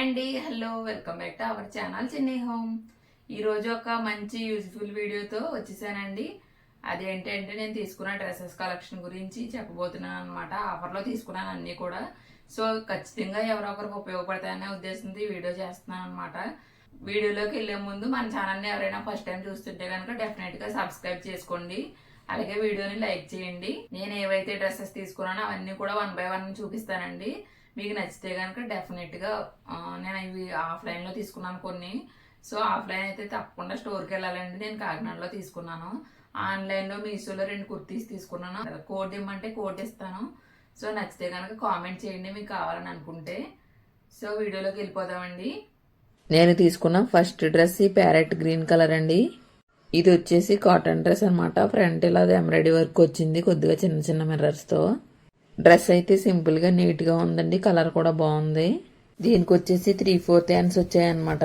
అండి. Hello welcome back to our channel Chennai home. ఈరోజు ఒక మంచి యూజ్ఫుల్ వీడియోతో వచ్చేసానండి. అదేంటంటే నేను తీసుకున్న డ్రెస్సెస్ కలెక్షన్ గురించి చెప్పబోతున్నాను అనమాట ఆఫర్లో తీసుకున్నాను అన్నీ కూడా. సో ఖచ్చితంగా ఎవరొకరికి ఉపయోగపడతాయనే ఉద్దేశంతో ఈ వీడియో చేస్తున్నాను అనమాట వీడియోలోకి వెళ్ళే ముందు మన ఛానల్ని ఎవరైనా ఫస్ట్ టైం చూస్తుంటే కనుక డెఫినెట్గా సబ్స్క్రైబ్ చేసుకోండి. అలాగే వీడియోని లైక్ చేయండి. నేను ఏవైతే డ్రెస్సెస్ తీసుకున్నానో అవన్నీ కూడా వన్ బై వన్ చూపిస్తానండి. మీకు నచ్చితే కనుక డెఫినెట్గా నేను ఇవి ఆఫ్లైన్లో తీసుకున్నాను కొన్ని. సో ఆఫ్లైన్ అయితే తప్పకుండా స్టోర్కి వెళ్ళాలండి. నేను కాకినాడలో తీసుకున్నాను. ఆన్లైన్లో మీషోలో రెండు కుర్తీస్ తీసుకున్నాను. కోట్ ఇమ్మంటే కోట్ ఇస్తాను. సో నచ్చితే కనుక కామెంట్ చేయండి మీకు కావాలని అనుకుంటే. సో వీడియోలోకి వెళ్ళిపోదామండి. నేను తీసుకున్న ఫస్ట్ డ్రెస్ ఈ ప్యారెట్ గ్రీన్ కలర్ అండి. ఇది వచ్చేసి కాటన్ డ్రెస్ అనమాట ఫ్రంట్ ఇలా ఎంబ్రాయిడరీ వర్క్ వచ్చింది. కొద్దిగా చిన్న చిన్న మిర్రర్స్తో డ్రెస్ అయితే సింపుల్గా నీట్గా ఉందండి. కలర్ కూడా బాగుంది. దీనికి వచ్చేసి త్రీ ఫోర్త్ హ్యాండ్స్ వచ్చాయన్నమాట.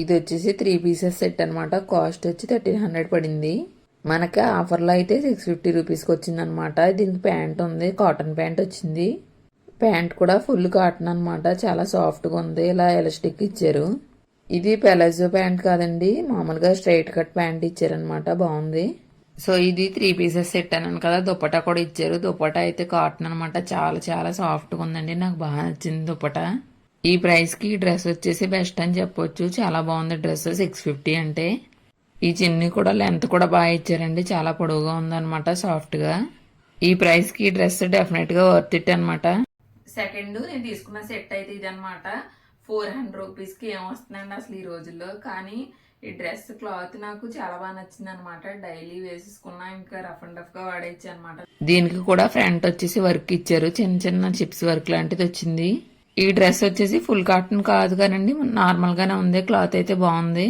ఇది వచ్చేసి త్రీ పీసెస్ సెట్ అనమాట కాస్ట్ వచ్చి థర్టీన్ హండ్రెడ్ పడింది. మనకి ఆఫర్లో అయితే సిక్స్ ఫిఫ్టీ రూపీస్కి వచ్చిందనమాట దీనికి ప్యాంట్ ఉంది కాటన్ ప్యాంట్ వచ్చింది. ప్యాంట్ కూడా ఫుల్ కాటన్ అనమాట చాలా సాఫ్ట్గా ఉంది. ఇలా ఎలాస్టిక్ ఇచ్చారు. ఇది పెలాజో ప్యాంట్ కాదండి. మామూలుగా స్ట్రైట్ కట్ ప్యాంట్ ఇచ్చారనమాట బాగుంది. సో ఇది త్రీ పీసెస్ సెట్ అన్నాను కదా దుప్పటా కూడా ఇచ్చారు. దుప్పటా అయితే కాటన్ అనమాట చాలా చాలా సాఫ్ట్గా ఉందండి. నాకు బాగా నచ్చింది దుప్పటా. ఈ ప్రైస్కి ఈ డ్రెస్ వచ్చేసి బెస్ట్ అని చెప్పొచ్చు. చాలా బాగుంది డ్రెస్ సిక్స్ ఫిఫ్టీ అంటే. ఈ చిన్ని కూడా లెంత్ కూడా బాగా ఇచ్చారండి. చాలా పొడవుగా ఉందన్నమాట సాఫ్ట్గా ఈ ప్రైస్కి ఈ డ్రెస్ డెఫినెట్గా వర్త్ ఇట్ అనమాట సెకండ్ నేను తీసుకున్న సెట్ అయితే ఇది అనమాట ఫోర్ హండ్రెడ్ రూపీస్కి ఏం వస్తుందండి అసలు ఈ రోజుల్లో? కానీ ఈ డ్రెస్ క్లాత్ నాకు చాలా బాగా నచ్చింది అనమాట డైలీ వేసేసుకున్నా ఇంకా రఫ్ అండ్ రఫ్గా వాడేచ్చు అనమాట దీనికి కూడా ఫ్రంట్ వచ్చేసి వర్క్ ఇచ్చారు. చిన్న చిన్న చిప్స్ వర్క్ లాంటిది వచ్చింది. ఈ డ్రెస్ వచ్చేసి ఫుల్ కాటన్ కాదు కానండి. నార్మల్ గానే ఉంది. క్లాత్ అయితే బాగుంది.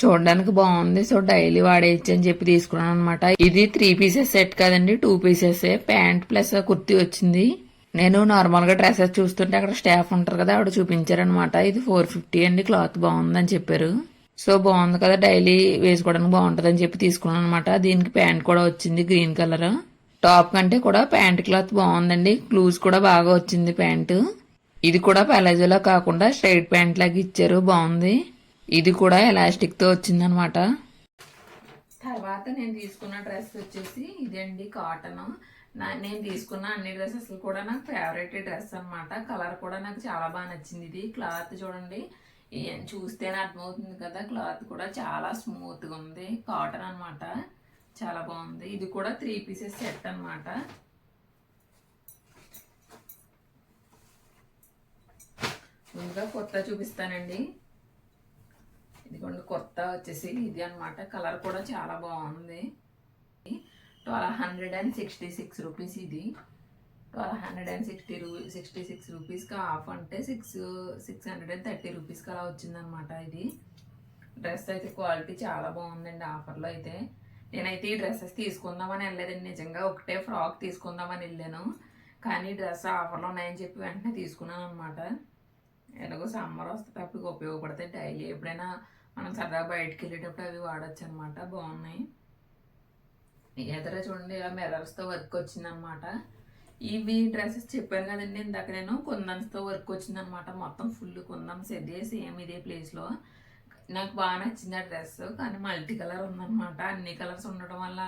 చూడడానికి బాగుంది. సో డైలీ వాడేయచ్చు అని చెప్పి తీసుకున్నాను అనమాట ఇది త్రీ పీసెస్ సెట్ కాదండి. Two pieces pant plus kurti వచ్చింది. నేను నార్మల్గా డ్రెస్సెస్ చూస్తుంటే అక్కడ స్టాఫ్ ఉంటారు కదా ఆవిడ చూపించారనమాట ఇది ఫోర్ ఫిఫ్టీ అండి. క్లాత్ బాగుందని చెప్పారు. సో బాగుంది కదా డైలీ వేసుకోవడానికి బాగుంటుంది అని చెప్పి తీసుకున్నాను అనమాట దీనికి ప్యాంట్ కూడా వచ్చింది గ్రీన్ కలర్. టాప్ కంటే కూడా ప్యాంట్ క్లాత్ బాగుందండి. క్లూజ్ కూడా బాగా వచ్చింది ప్యాంటు. ఇది కూడా పెలాజోలా కాకుండా స్ట్రైట్ ప్యాంట్ లాగా ఇచ్చారు. బాగుంది. ఇది కూడా ఎలాస్టిక్తో వచ్చిందనమాట తర్వాత నేను తీసుకున్న డ్రెస్ వచ్చేసి ఇదండి కాటన్. నేను తీసుకున్న అన్ని డ్రెస్సెస్ కూడా నాకు ఫేవరెట్ డ్రెస్ అనమాట కలర్ కూడా నాకు చాలా బాగా నచ్చింది ఇది. క్లాత్ చూడండి. చూస్తేనే అర్థమవుతుంది కదా క్లాత్ కూడా చాలా స్మూత్గా ఉంది కాటన్ అనమాట చాలా బాగుంది. ఇది కూడా త్రీ పీసెస్ సెట్ అన్నమాట. ముందుగా కొత్త చూపిస్తానండి. ఇదిగోండి కొత్త వచ్చేసి ఇది అన్నమాట కలర్ కూడా చాలా బాగుంది. Twelve hundred and sixty six rupees ఇది. హండ్రెడ్ అండ్ సిక్స్టీ రూ సిక్స్టీ సిక్స్ రూపీస్కి ఆఫ్ అంటే six six hundred and thirty రూపీస్కి అలా వచ్చిందనమాట ఇది. డ్రెస్ అయితే క్వాలిటీ చాలా బాగుందండి ఆఫర్లో అయితే. నేనైతే ఈ డ్రెస్సెస్ తీసుకుందామని వెళ్ళలేదండి. నిజంగా ఒకటే ఫ్రాక్ తీసుకుందామని వెళ్ళాను. కానీ డ్రెస్ ఆఫర్లో ఉన్నాయని చెప్పి వెంటనే తీసుకున్నాను అనమాట ఎలాగో సమ్మర్ వస్తే అప్పుడు ఉపయోగపడతాయి డైలీ. ఎప్పుడైనా మనం సరదాగా బయటకు వెళ్ళేటప్పుడు అవి వాడచ్చు అనమాట బాగున్నాయి ఎదర చూడండి ఇలా మిర్రర్స్తో వర్క్ వచ్చిందనమాట ఇవి డ్రెస్సెస్ చెప్పాను కదండి ఇందాక నేను కుందన్స్తో వర్క్ వచ్చిందనమాట. మొత్తం ఫుల్ కుందన్స్ ఇదే సేమ్ ఇదే ప్లేస్లో నాకు బాగా నచ్చింది ఆ డ్రెస్ కానీ మల్టీ కలర్ ఉందన్నమాట అన్ని కలర్స్ ఉండడం వల్ల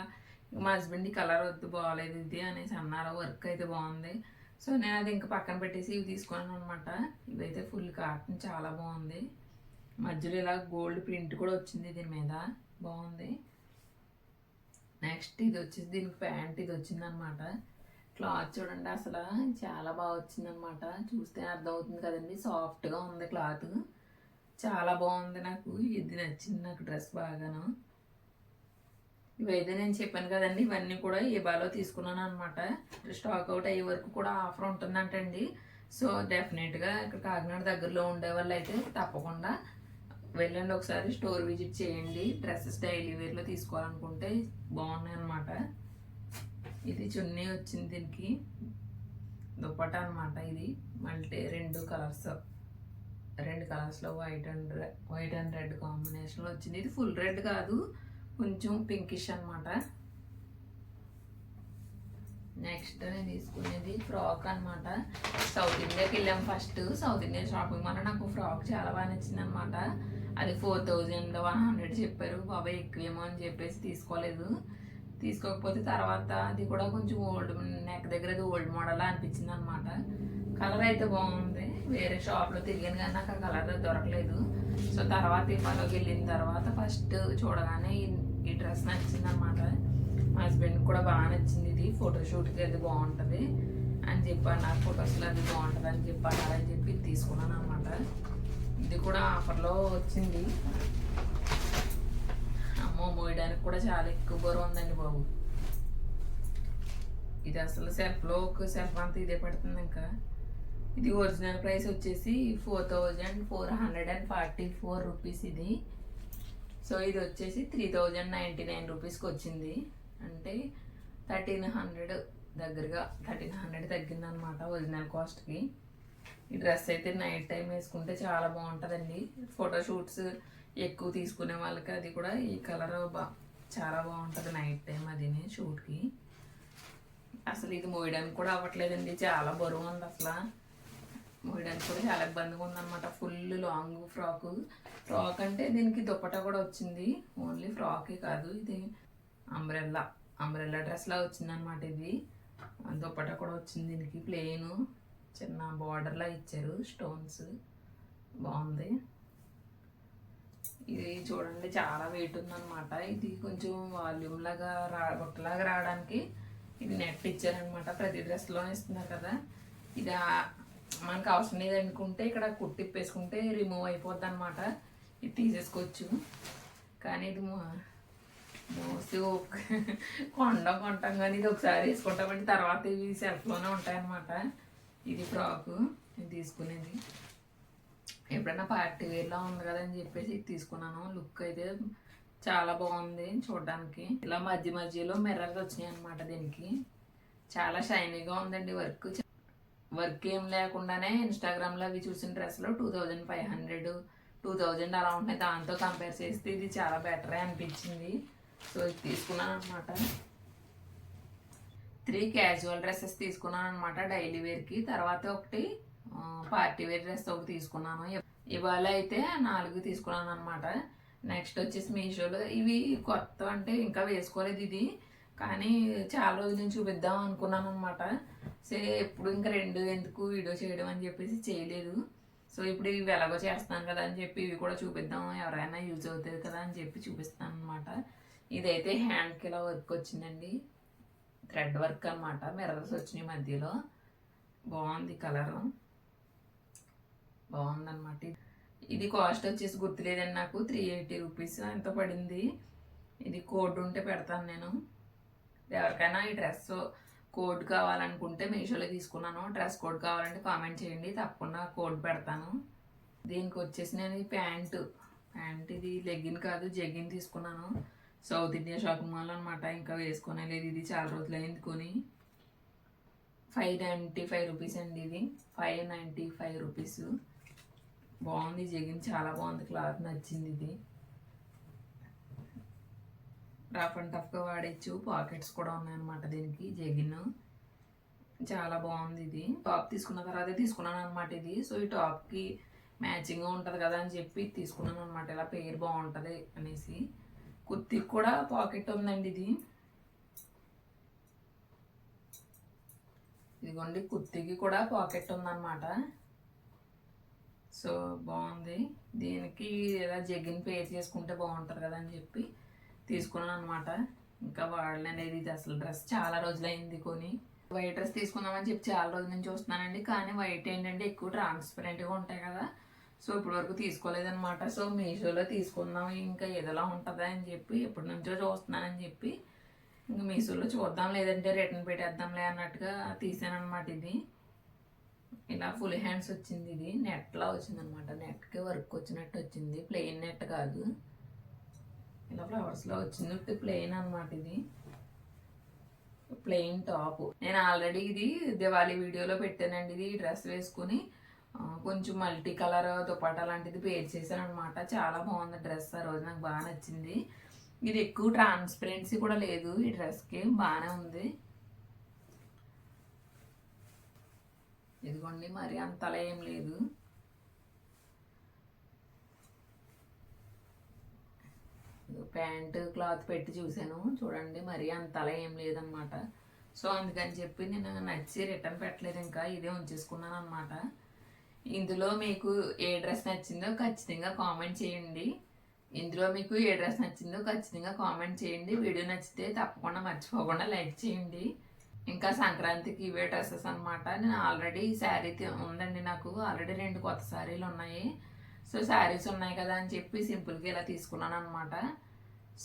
మా హస్బెండ్ కలర్ వద్దు బాగాలేదు ఇది అనేసి అన్నారు. వర్క్ అయితే బాగుంది. సో నేను అది ఇంకా పక్కన పెట్టేసి ఇవి తీసుకున్నాను అనమాట. ఇవైతే ఫుల్ కాటన్ చాలా బాగుంది. మధ్యలో ఇలా గోల్డ్ ప్రింట్ కూడా వచ్చింది దీని మీద. బాగుంది. నెక్స్ట్ ఇది వచ్చేసి దీనికి ప్యాంట్ ఇది వచ్చిందనమాట. క్లాత్ చూడండి అసలు చాలా బాగా వచ్చిందనమాట చూస్తే అర్థమవుతుంది కదండి సాఫ్ట్గా ఉంది క్లాత్. చాలా బాగుంది నాకు ఇది నచ్చింది నాకు డ్రెస్ బాగాను. ఇవైతే నేను చెప్పాను కదండి ఇవన్నీ కూడా ఏబాలో తీసుకున్నాను అనమాట స్టాక్ అవుట్ అయ్యే వరకు కూడా ఆఫర్ ఉంటుందంటండి. సో డెఫినెట్గా ఇక్కడ కాకినాడ దగ్గరలో ఉండే వాళ్ళు అయితే తప్పకుండా వెళ్ళండి ఒకసారి స్టోర్ విజిట్ చేయండి. డ్రెస్సెస్ డైలీ వేర్లో తీసుకోవాలనుకుంటే బాగున్నాయి అనమాట ఇది చున్నీ వచ్చింది దీనికి. దుప్పటా అనమాట ఇది. మల్టీ రెండు కలర్స్. రెండు కలర్స్లో white and white and red కాంబినేషన్లో వచ్చింది. ఇది ఫుల్ రెడ్ కాదు కొంచెం పింకిష్ అనమాట నెక్స్ట్ నేను తీసుకునేది ఫ్రాక్ అనమాట సౌత్ ఇండియాకి వెళ్ళాం first south India shopping mall నాకు ఫ్రాక్ చాలా బాగా నచ్చింది అనమాట అది ఫోర్ థౌజండ్ వన్ హండ్రెడ్ చెప్పారు. బాబాయ్ ఎక్కువేమో అని చెప్పేసి తీసుకోలేదు. తీసుకోకపోతే తర్వాత అది కూడా కొంచెం ఓల్డ్ నెక్ దగ్గర అది ఓల్డ్ మోడల్ అనిపించింది అనమాట కలర్ అయితే బాగుంది. వేరే షాప్లో తిరిగాను కానీ నాకు ఆ కలర్ దొరకలేదు. సో తర్వాత ఇవాళకి వెళ్ళిన తర్వాత ఫస్ట్ చూడగానే ఈ- ఈ డ్రెస్ నచ్చింది అనమాట మా హస్బెండ్కి కూడా బాగా నచ్చింది ఇది. ఫోటోషూట్కి అది బాగుంటుంది. అని చెప్పాను నాకు ఫొటోస్లో అది బాగుంటుంది అని చెప్పాను అని చెప్పి ఇది తీసుకున్నాను అనమాట ఇది కూడా ఆఫర్లో వచ్చింది. అమ్మో మోయడానికి కూడా చాలా ఎక్కువ బరువు ఉందండి బాబు. ఇది అసలు సెల్ఫ్లో ఒక సెల్ఫ్ అంతా ఇదే పడుతుంది ఇంకా. ఇది ఒరిజినల్ ప్రైస్ వచ్చేసి four thousand four hundred and forty four rupees ఇది. సో ఇది వచ్చేసి త్రీ థౌజండ్ నైంటీ నైన్ రూపీస్కి వచ్చింది. అంటే థర్టీన్ హండ్రెడ్ దగ్గరగా థర్టీన్ హండ్రెడ్ తగ్గిందనమాట ఒరిజినల్ కాస్ట్కి. ఈ డ్రెస్ అయితే నైట్ టైం వేసుకుంటే చాలా బాగుంటుందండి. ఫోటోషూట్స్ ఎక్కువ తీసుకునే వాళ్ళకి అది కూడా ఈ కలర్ బా చాలా బాగుంటుంది నైట్ టైం అదిని షూట్కి. అసలు ఇది మోయడానికి కూడా అవ్వట్లేదండి చాలా బరువు ఉంది అసలు. మోయడానికి కూడా చాలా ఇబ్బందిగా ఉందన్నమాట. Full long frock. ఫ్రాక్ అంటే దీనికి దుప్పట కూడా వచ్చింది. ఓన్లీ ఫ్రాకే కాదు ఇది అంబ్రెల్లా. అంబ్రెల్లా డ్రెస్లా వచ్చిందనమాట ఇది. దుప్పట కూడా వచ్చింది దీనికి ప్లెయిన్. చిన్న బార్డర్లా ఇచ్చారు స్టోన్స్. బాగుంది. ఇది చూడండి చాలా వెయిట్ ఉందన్నమాట. ఇది కొంచెం వాల్యూమ్ లాగా రా గుట్టలాగా రావడానికి ఇది నెట్ ఇచ్చారనమాట ప్రతి డ్రెస్లో ఇస్తున్నారు కదా. ఇది మనకు అవసరం లేదు అనుకుంటే ఇక్కడ కుట్టిప్పేసుకుంటే రిమూవ్ అయిపోద్ది అనమాట ఇది తీసేసుకోవచ్చు. కానీ ఇది మోస్ట్లీ మోసి ఒక- కొండ కొంటాం కానీ ఇది ఒకసారి వేసుకుంటామంటే తర్వాత ఇవి సెల్ఫ్లోనే ఉంటాయన్నమాట. ఇది ఫ్రాకు నేను తీసుకునేది. ఎప్పుడైనా పార్టీ వేర్లా ఉంది కదా అని చెప్పేసి తీసుకున్నాను. లుక్ అయితే చాలా బాగుంది చూడడానికి. ఇలా మధ్య మధ్యలో మిర్రర్స్ వచ్చినాయి అనమాట దీనికి. చాలా షైనీగా ఉందండి వర్క్ వర్క్ ఏం లేకుండానే ఇన్స్టాగ్రామ్లో అవి చూసిన డ్రెస్లో two thousand five hundred two thousand అలా ఉంటాయి దాంతో కంపేర్ చేస్తే ఇది చాలా బెటరే అనిపించింది. సో ఇది తీసుకున్నాను అనమాట త్రీ క్యాజువల్ డ్రెస్సెస్ తీసుకున్నాను అనమాట డైలీ వేర్కి తర్వాత ఒకటి పార్టీ వేర్ డ్రెస్ ఒకటి తీసుకున్నాను. ఇవాళ అయితే నాలుగు తీసుకున్నాను అనమాట నెక్స్ట్ వచ్చేసి మీషోలో ఇవి కొత్త అంటే ఇంకా వేసుకోలేదు ఇది. కానీ చాలా రోజుల నుంచి చూపిద్దాం అనుకున్నాను అనమాట సరే ఎప్పుడు ఇంకా రెండు ఎందుకు వీడియో చేయడం అని చెప్పేసి చేయలేదు. సో ఇప్పుడు ఇవి ఎలాగో చేస్తున్నాను కదా అని చెప్పి ఇవి కూడా చూపిద్దాం. ఎవరైనా యూజ్ అవుతుంది కదా అని చెప్పి చూపిస్తాను అనమాట ఇదైతే హ్యాండ్కి ఇలా వర్క్ వచ్చిందండి. థ్రెడ్ వర్క్ అనమాట మిర్రర్స్ వచ్చినాయి మధ్యలో. బాగుంది కలరు బాగుందన్నమాట. ఇది. ఇది కాస్ట్ వచ్చేసి గుర్తులేదండి నాకు. త్రీ ఎయిటీ రూపీస్ ఎంతో పడింది? ఇది కోడ్ ఉంటే పెడతాను నేను. ఎవరికైనా ఈ డ్రెస్ కోడ్ కావాలనుకుంటే మీషోలో తీసుకున్నాను. డ్రెస్ కోడ్ కావాలంటే కామెంట్ చేయండి. తప్పకుండా కోడ్ పెడతాను. దీనికి వచ్చేసి నేను ఈ ప్యాంటు. ప్యాంట్ ఇది లెగ్గిన్ కాదు జెగ్గిన్ తీసుకున్నాను. సౌత్ ఇండియా షాపింగ్ మాల్ అనమాట ఇంకా వేసుకునే లేదు. ఇది చాలా రోజులు అయింది కొని. ఫైవ్ నైంటీ ఫైవ్ రూపీస్ అండి ఇది. Five ninety five rupees. బాగుంది జగిన్ చాలా బాగుంది క్లాత్ నచ్చింది ఇది. రఫ్ అండ్ టఫ్గా వాడచ్చు పాకెట్స్ కూడా ఉన్నాయన్నమాట దీనికి జగిన్. చాలా బాగుంది ఇది. టాప్ తీసుకున్న తర్వాత తీసుకున్నాను అనమాట ఇది. సో ఈ టాప్కి మ్యాచింగ్గా ఉంటుంది కదా అని చెప్పి తీసుకున్నాను అనమాట ఇలా పేరు బాగుంటుంది అనేసి. కుర్తికి కూడా పాకెట్ ఉందండి ఇది. ఇదిగోండి కుర్తికి కూడా పాకెట్ ఉందన్నమాట. సో బాగుంది. దీనికి ఏదో జగ్గిన పేరు చేసుకుంటే బాగుంటుంది కదా అని చెప్పి తీసుకున్నాను అనమాట ఇంకా వాడలేదు ఇది అసలు డ్రెస్ చాలా రోజులైంది కొని. వైట్ డ్రెస్ తీసుకుందామని చెప్పి చాలా రోజుల నుంచి చూస్తున్నానండి. కానీ వైట్ ఏంటంటే ఎక్కువ ట్రాన్స్పరెంట్గా ఉంటాయి కదా. సో ఇప్పటి వరకు తీసుకోలేదనమాట సో మీషోలో తీసుకుందాం ఇంకా ఏదోలా ఉంటుందా అని చెప్పి ఎప్పటి నుంచో చూస్తున్నానని చెప్పి ఇంకా మీషోలో చూద్దాం లేదంటే రిటర్న్ పెట్టేద్దాంలే అన్నట్టుగా తీసాను అనమాట ఇది. ఇలా ఫుల్ హ్యాండ్స్ వచ్చింది ఇది. నెట్లా వచ్చింది అనమాట నెట్కి వర్క్ వచ్చినట్టు వచ్చింది. ప్లెయిన్ నెట్ కాదు. ఇలా ఫ్లవర్స్లో వచ్చింది. ప్లెయిన్ అనమాట ఇది. Plain top. నేను ఆల్రెడీ ఇది దివాళీ వీడియోలో పెట్టానండి ఇది. డ్రెస్ వేసుకుని కొంచెం మల్టీ కలర్ దుపట్టా లాంటిది పేర్ చేశాను అనమాట చాలా బాగుంది డ్రెస్ ఆ రోజు. నాకు బాగా నచ్చింది. ఇది ఎక్కువ ట్రాన్స్పరెన్సీ కూడా లేదు ఈ డ్రెస్కి. బాగానే ఉంది. ఇదిగోండి మరి అంతలా ఏం లేదు. ప్యాంటు క్లాత్ పెట్టి చూశాను. చూడండి మరి అంతలా ఏం లేదనమాట సో అందుకని చెప్పి నేను నచ్చి రిటర్న్ పెట్టలేదు. ఇంకా ఇదే ఉంచేసుకున్నాను అనమాట ఇందులో మీకు ఏ డ్రెస్ నచ్చిందో ఖచ్చితంగా కామెంట్ చేయండి. ఇందులో మీకు ఏ డ్రెస్ నచ్చిందో ఖచ్చితంగా కామెంట్ చేయండి. వీడియో నచ్చితే తప్పకుండా మర్చిపోకుండా లైక్ చేయండి. ఇంకా సంక్రాంతికి ఇవే డ్రెస్సెస్ అనమాట నేను ఆల్రెడీ శారీ ఉందండి నాకు. ఆల్రెడీ రెండు కొత్త శారీలు ఉన్నాయి. సో శారీస్ ఉన్నాయి కదా అని చెప్పి సింపుల్గా ఇలా తీసుకున్నాను అనమాట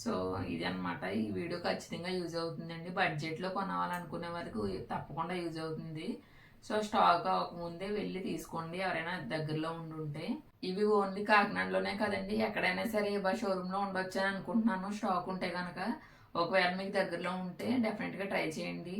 సో ఇది అనమాట ఈ వీడియో ఖచ్చితంగా యూజ్ అవుతుందండి. బడ్జెట్లో కొనాలనుకునే వరకు తప్పకుండా యూజ్ అవుతుంది. సో స్టాక్ అవ్వకముందే వెళ్ళి తీసుకోండి ఎవరైనా దగ్గరలో ఉండుంటే. ఇవి ఓన్లీ కాకినాడలోనే కదండి. ఎక్కడైనా సరే బస్ షోరూంలో ఉండొచ్చు అని అనుకుంటున్నాను. స్టాక్ ఉంటే కనుక ఒకవేళ మీకు దగ్గరలో ఉంటే డెఫినెట్గా ట్రై చేయండి.